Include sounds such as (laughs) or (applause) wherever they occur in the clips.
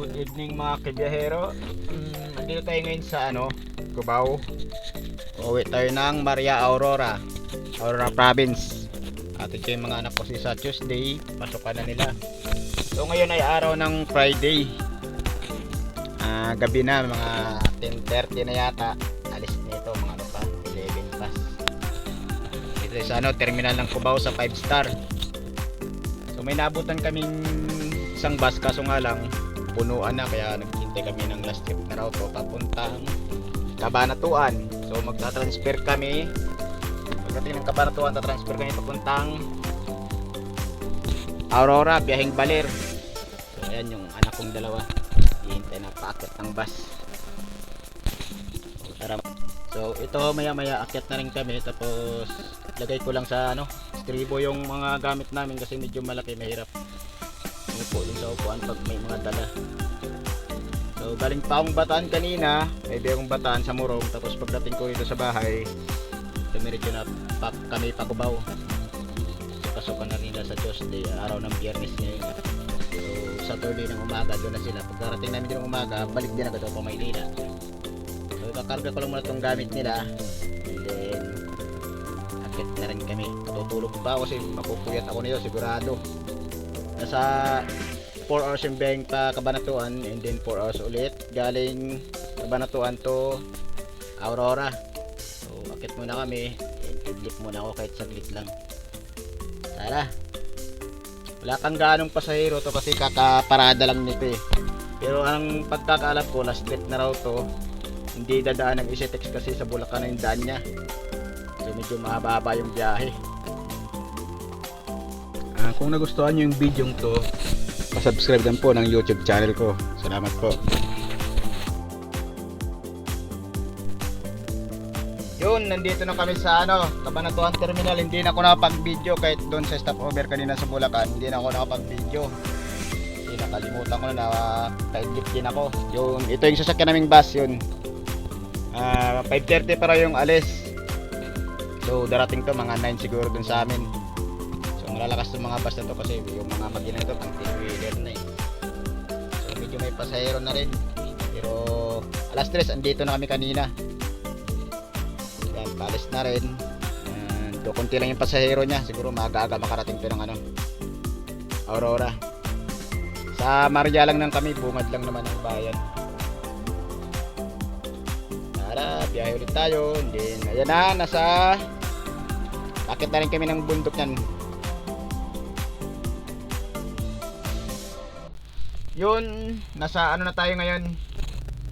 Good evening mga kibiyahero. Mm, andito tayo ngayon sa ano, Cubao. Uwi tayo ng Maria Aurora, Aurora Province. At ito yung mga anak ko si sa Tuesday, pasukan na nila. So ngayon ay araw ng Friday. Ah, gabi na, mga 10.30 na yata. Alis nito, mga ano pa, 11 pas. Ito sa ano, terminal ng Cubao sa 5 star. So may nabutan kaming isang bus kaso nga lang punuan na kaya naghintay kami ng last trip na route papuntang Cabanatuan. So magta-transfer kami. Pagdating ng Cabanatuan, ta-transfer kami papuntang Aurora, biyaheng Baler. So ayan yung anak kong dalawa. Hihintay na paakyat ng bus. So, tara. So ito maya maya akyat na rin kami tapos lagay ko lang sa ano, stribo yung mga gamit namin kasi medyo malaki mahirap upo dun sa pag may mga dala. So galing pa akong bataan kanina pwede akong bataan sa Murong. Tapos pagdating ko dito sa bahay dumiretso na pa, kami pa Cubao so pasukan na nila sa Tuesday araw ng biyernes ngayon. So Saturday ng umaga doon na sila. Pagkarating namin doon ng umaga balik din agad ako pa Maynila. So kakarga ko lang muna itong gamit nila. And then akit na rin kami. Tutulog pa kasi mapupuyat ako nito sigurado nasa 4 hours yung biyaheng pa Cabanatuan and then 4 hours ulit. Galing Cabanatuan to Aurora. So akit muna kami. Idlip muna ako kahit saglit lang. Tara. Wala kang ganong pasahero to kasi kakaparada lang nito eh. Pero ang pagkakaalap ko last trip na raw to. Hindi dadaan ng Isitex kasi sa Bulacan na yung daan niya. So medyo mahaba yung biyahe Ah, kung nagustuhan nyo yung video to, pasubscribe din po ng YouTube channel ko. Salamat po. Yun, nandito na kami sa ano, Cabanatuan Terminal. Hindi na ako nakapag-video kahit doon sa stopover kanina sa Bulacan. Hindi na ako nakapag-video. Hindi nakalimutan ko na na kaigip din ako. Yung, ito yung sasakyan naming bus yun. Ah, 5.30 para yung alis. So, darating to mga 9 siguro dun sa amin. So malalakas yung mga bus na to kasi yung mga makina nito pang wheeler na eh. So medyo may pasahero na rin. Pero alas 3 andito na kami kanina. Yan, paalis na rin. Do konti lang yung pasahero niya. Siguro maaga-aga makarating to ng ano. Aurora. Sa Maria lang nang kami, bungad lang naman ang bayan. Tara, biyahe ulit tayo. And then, ayan na, nasa Bakit na rin kami ng bundok yan. Yun, nasa ano na tayo ngayon?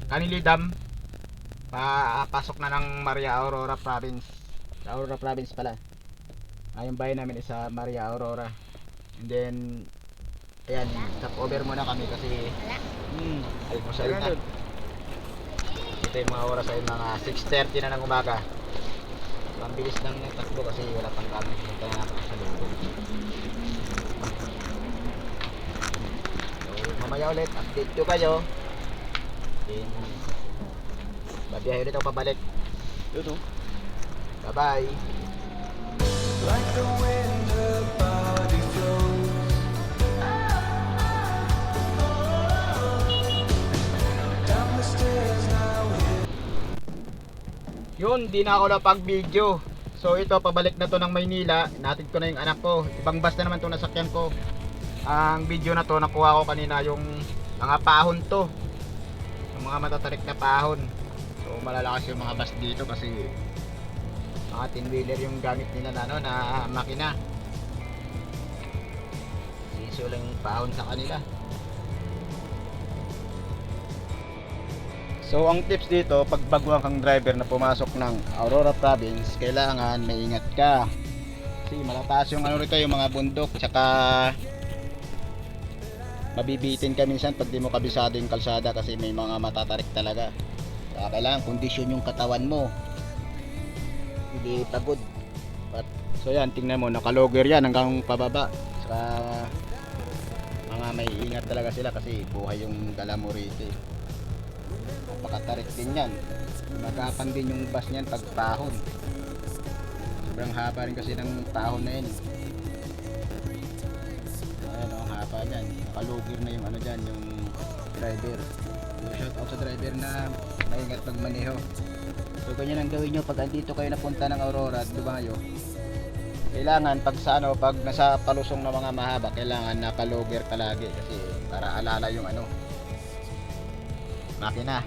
Kanili Dam. Papasok na ng Maria Aurora Province. Sa Aurora Province pala. Ah, yung bayan namin is sa Maria Aurora. And then, ayan, stop over muna kami kasi hmm, almusal na. Ito yung mga oras ay mga 6.30 na ng umaga. So, ang bilis ng takbo kasi wala pang kami. Ito na ako sa loob. So, mamaya ulit, update ko kayo. Then, babiyahe ulit ako pabalik. Yun oh. Bye-bye. Like the wind her body flows Down the stairs now Yun, di na ako napag-video. So ito, pabalik na to ng Maynila. Natid ko na yung anak ko. Ibang bus na naman to nasakyan ko. Ang video na to, nakuha ko kanina yung mga pahon to. Yung mga matatarik na pahon. So malalakas yung mga bus dito kasi mga 10 wheeler yung gamit nila na, ano, na makina. Siso lang yung pahon sa kanila. So ang tips dito, pag baguhan kang driver na pumasok ng Aurora Province, kailangan maingat ka. Kasi malataas yung ano rito, yung mga bundok, tsaka mabibitin ka minsan pag di mo kabisado yung kalsada kasi may mga matatarik talaga. Kaya kailangan kondisyon yung katawan mo. Hindi pagod. But, so yan, tingnan mo, nakalogger yan hanggang pababa. Saka mga may ingat talaga sila kasi buhay yung dala mo rito. eh napakatarik din yan magapan din yung bus niyan pag pahon sobrang haba rin kasi ng pahon na yun niyan nakalugir na yung ano dyan yung driver. Shout out sa driver na maingat magmaneho. So ganyan ang gawin nyo pag andito kayo napunta ng Aurora at Dumayo. Kailangan pag sa ano, pag nasa palusong na mga mahaba, kailangan naka-logger ka lagi kasi para alala yung ano makina.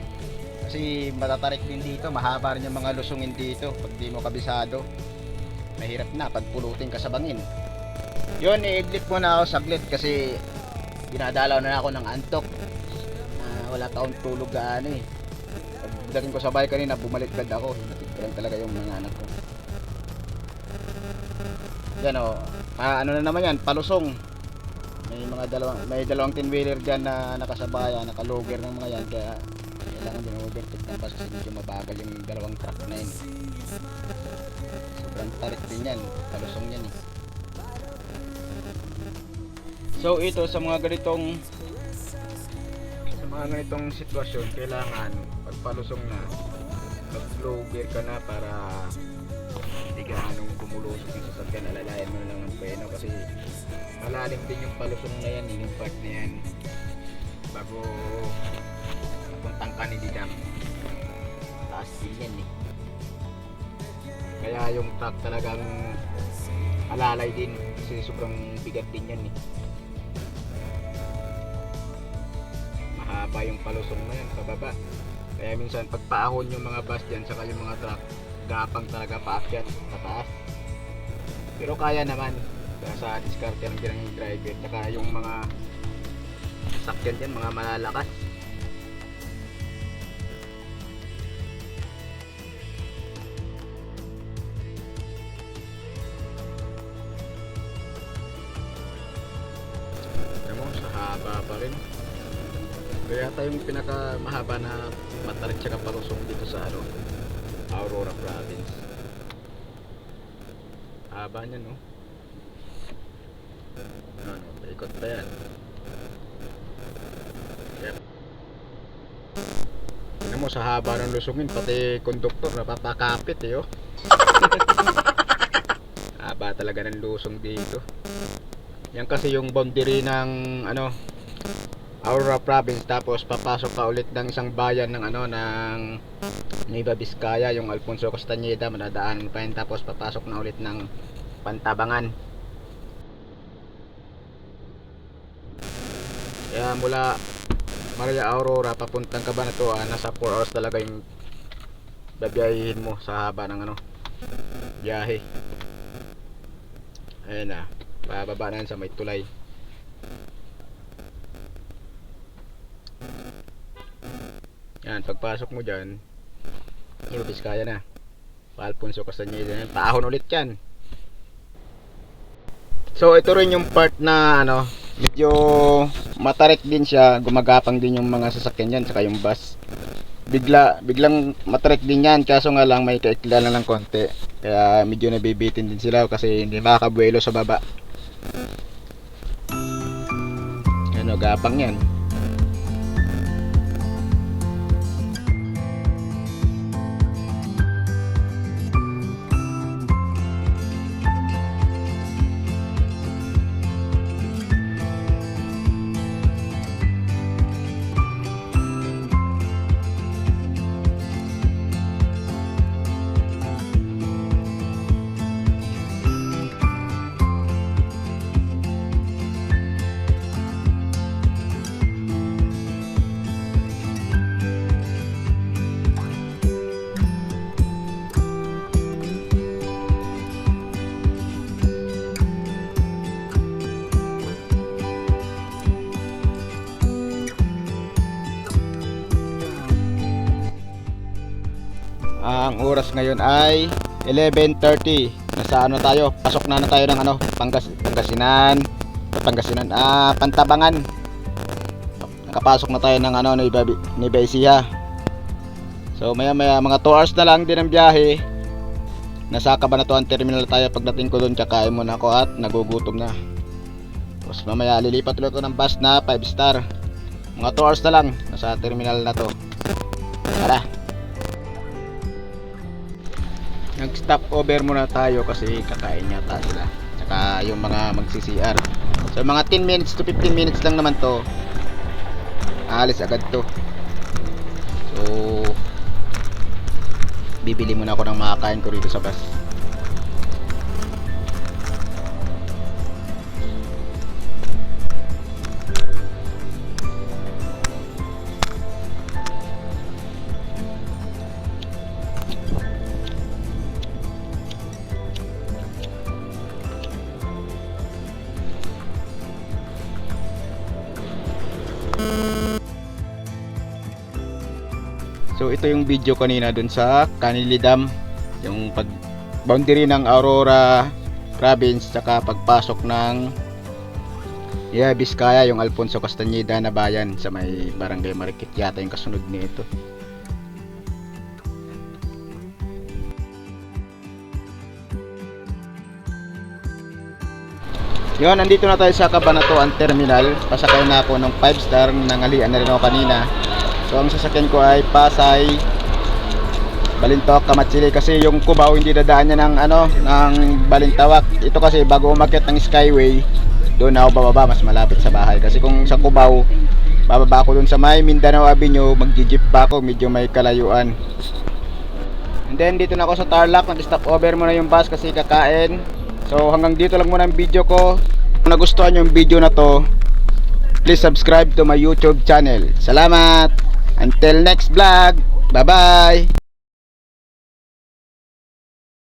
Kasi matatarik din dito, mahaba rin yung mga lusungin dito pag di mo kabisado. Mahirap na pag pulutin ka sa bangin. Yun, i-edit mo na ako saglit kasi dinadalaw na ako ng antok. Ah, wala taong tulog gaano eh. Pagdating ko sa bahay kanina, bumaliktad ako. Hinatid ko lang talaga yung mga anak ko. Yan o. Ah, ano na naman yan, palusong. May mga dalawang, may dalawang tin-wheeler dyan na nakasabaya, nakaloger ng mga yan. Kaya kailangan din overtake bus kasi medyo mabagal yung dalawang truck na yun. Sobrang tarik din yan. Palusong yan eh. So ito sa mga ganitong sa mga ganitong sitwasyon kailangan pagpalusong na. Mag-flow gear ka na para hindi ka anong kumulusok yung sasakyan. Alalayan mo lang ng preno kasi malalim din yung palusong na yan eh, yung part na yan. Bago puntang ka ni Didam taas din yan eh. Kaya yung truck talagang alalay din kasi sobrang bigat din yan eh mahaba yung palusong na yan pababa kaya minsan pag paahon yung mga bus dyan saka yung mga truck gapang talaga paakyat pataas pero kaya naman sa diskarte ng driver saka yung mga sakyan dyan mga malalakas. Alam mo, sa haba pa rin. Kaya yata yung pinaka mahaba na matarik tsaka palusong dito sa ano, Aurora Province. Haba niya no. Ano, paikot pa yan. Alam mo, sa haba ng lusungin, pati konduktor napapakapit eh oh. (laughs) haba talaga ng lusong dito. Yan kasi yung boundary ng ano Aurora province tapos papasok ka ulit ng isang bayan ng ano ng Nueva Vizcaya yung Alfonso Castañeda madadaanan pa yun tapos papasok na ulit ng Pantabangan. Kaya mula Maria Aurora papuntang Cabanatuan nasa 4 hours talaga yung babiyahin mo sa haba ng ano biyahe. Ayun na bababa na sa may tulay yan pagpasok mo dyan Ilubis kaya na. Pa Alfonso Castañeda yan paahon ulit yan. So ito rin yung part na ano medyo matarik din siya. Gumagapang din yung mga sasakyan dyan saka yung bus. Bigla biglang matarik din yan. Kaso nga lang may kaikla lang ng konti. Kaya medyo nabibitin din sila kasi hindi makakabuelo sa baba. Ano gapang yan Ang oras ngayon ay 11.30. Nasa ano tayo? Pasok na na tayo ng ano? Pangas Pangasinan. Pangasinan. Ah, Pantabangan. Nakapasok na tayo ng ano ni Baisia. So maya maya mga 2 hours na lang din ang biyahe. Nasa Cabanatuan Terminal tayo pagdating ko doon kakain muna ako at nagugutom na. Tapos mamaya lilipat ulit ako ng bus na 5 star. Mga 2 hours na lang nasa terminal na to. Tara. Nag-stop over muna tayo kasi kakain yata sila tsaka yung mga magsi-CR so mga 10 minutes to 15 minutes lang naman to. Aalis agad to. So bibili muna ako ng makakain ko rito sa bus So ito yung video kanina dun sa Canili Dam yung pag boundary ng Aurora province tsaka pagpasok ng Yeah, Vizcaya yung Alfonso Castañeda na bayan sa may Barangay Marikit yata yung kasunod nito. Yun, nandito na tayo sa Cabanatuan Terminal. Pasakay na ako ng 5 star, nangalian na rin ako kanina. So ang sasakyan ko ay Pasay, Balintawak, Kamatsili kasi yung Cubao hindi dadaan niya ng ano, ng Balintawak. Ito kasi bago umakyat ng Skyway, doon ako bababa mas malapit sa bahay. Kasi kung sa Cubao, bababa ako doon sa may Mindanao Avenue, magji-jeep pa ako, medyo may kalayuan. And then dito na ako sa Tarlac, nag-stop over muna yung bus kasi kakain. So hanggang dito lang muna ang video ko. Kung nagustuhan yung video na to, please subscribe to my YouTube channel. Salamat! Until next vlog, bye-bye!